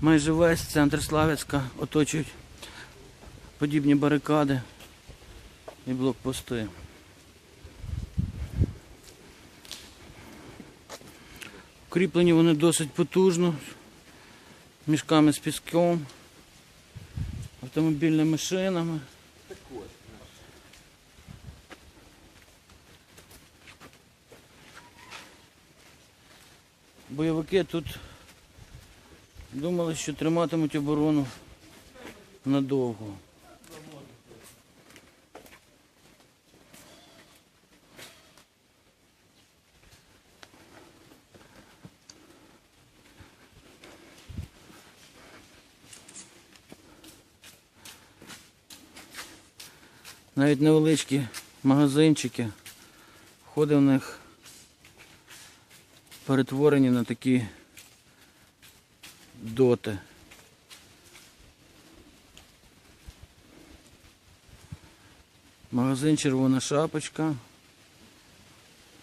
Майже весь центр Славянська оточують подібні барикади і блокпости. Укріплені вони досить потужно, мішками з піском, автомобільними шинами. Бойовики тут думали, що триматимуть оборону надовго. Навіть невеличкі магазинчики, входи в них перетворені на такі доти. Магазин Червона шапочка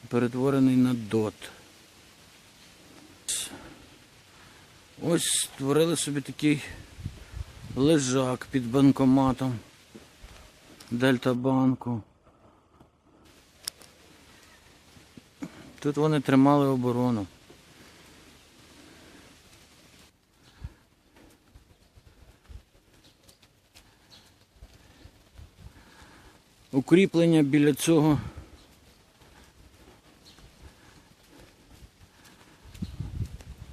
перетворений на дот. Ось створили собі такий лежак під банкоматом Дельта банку. Тут вони тримали оборону. Укріплення біля цього.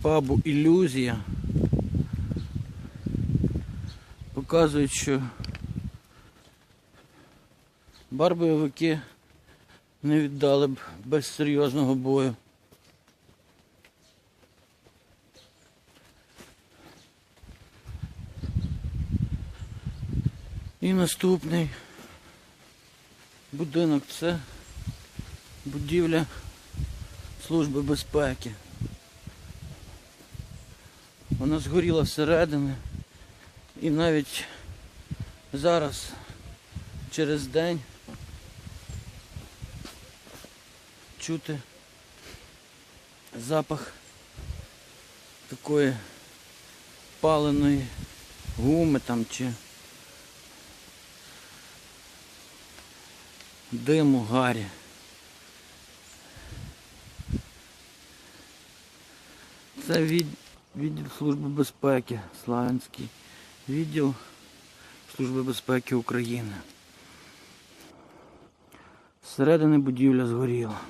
Пабу ілюзія показують, що барбойовики не віддали б без серйозного бою. І наступний будинок це будівля Служби безпеки. Вона згоріла всередини і навіть зараз через день чути запах такої паленої гуми там чи диму гарі. Це від, відділ Служби безпеки Славянський. Відділ Служби безпеки України. Зсередини будівля згоріла.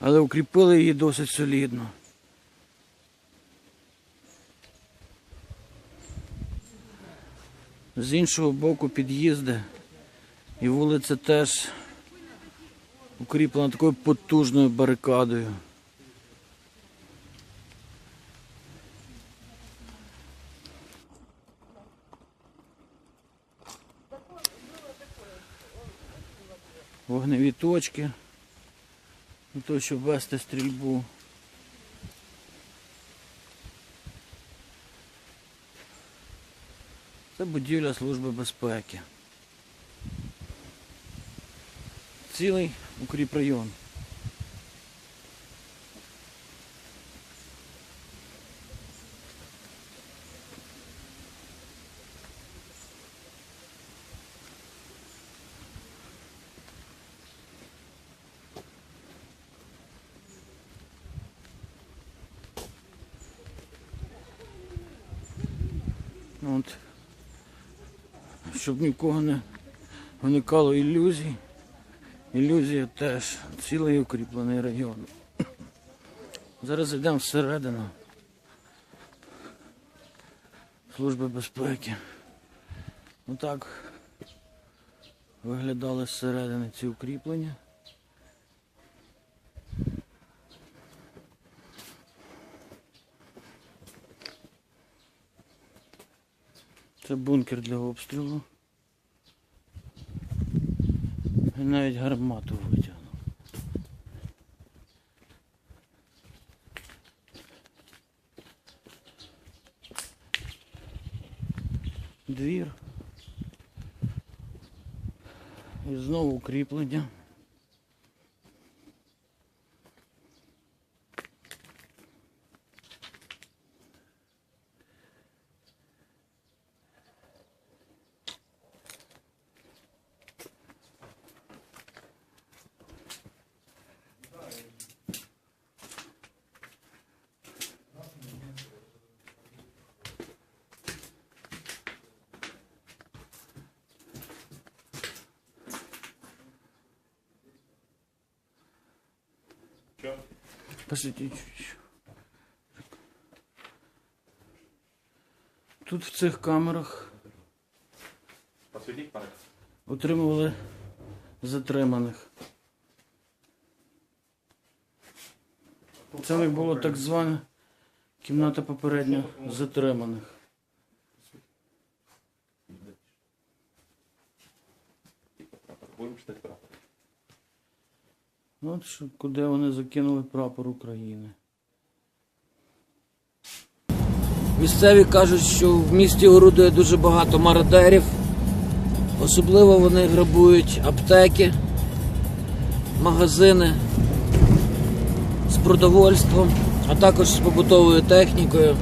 Але укріпили її досить солідно. З іншого боку під'їзди і вулиця теж укріплена такою потужною барикадою. Вогневі точки. Для того, щоб вести стрільбу. Це будівля Служби безпеки. Цілий укріпрайон. От. Щоб нікого не виникало ілюзій. Ілюзія теж цілий укріплений район. Зараз йдемо всередину Служби безпеки. Отак виглядали зсередини ці укріплення. Це бункер для обстрілу. Навіть гармату витягнув. Двір. І знову укріплення. Посвіти. Тут в цих камерах отримували затриманих. Це в них було так звана кімната попередньо затриманих. От що, куди вони закинули прапор України. Місцеві кажуть, що в місті орудує дуже багато мародерів. Особливо вони грабують аптеки, магазини з продовольством, а також з побутовою технікою,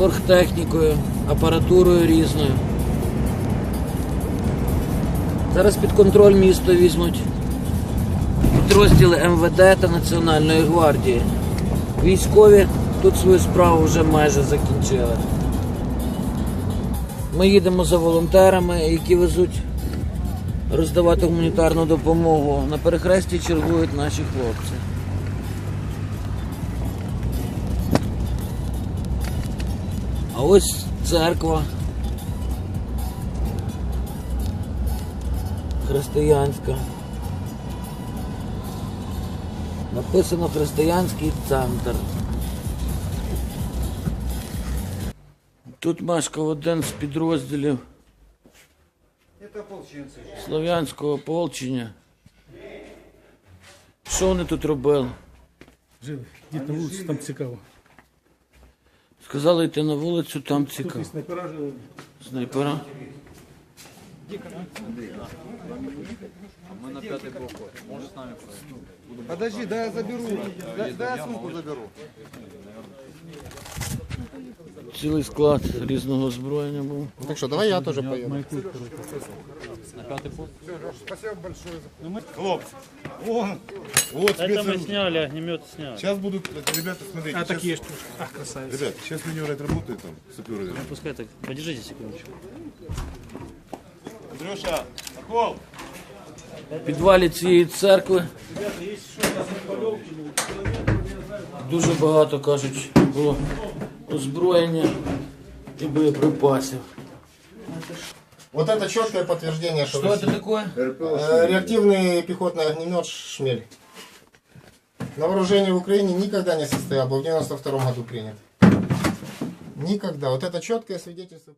оргтехнікою, апаратурою різною. Зараз під контроль місто візьмуть підрозділи МВД та Національної гвардії. Військові тут свою справу вже майже закінчили. Ми їдемо за волонтерами, які везуть роздавати гуманітарну допомогу. На перехресті чергують наші хлопці. А ось церква. Християнська. Написано християнський центр. Тут мешкав один з підрозділів Слов'янського ополчення. Що вони тут робили? Жив, дід на вулиці, там цікаво. Сказали йти на вулицю, там Тут цікаво. і снайпера жили. Снайпера. Подожди, дай я заберу. Дай, дай я сумку заберу. Цілий склад різного озброєння був. Так что, давай я тоже поеду. Маякують, Хлопцы, вон, вот Это мы спецоружие. сняли, огнемет сняли. Сейчас будут, это, ребята, смотрите. А щас- так є штучка. Ах, красавець. Ребят, сейчас минеры отработают там, саперы. Ну, пускай так. Подержите секундочку. Андрюша, Сокол! В підвалі цієї церкви дуже багато, кажуть, було озброєння і боєприпасів. Вот это четкое подтверждение, что, Що це таке? э, реактивный пехотный огнемет «Шмель». На вооружении в Украине никогда не состоял, был в 92 году принят. Никогда. Вот это четкое свидетельство.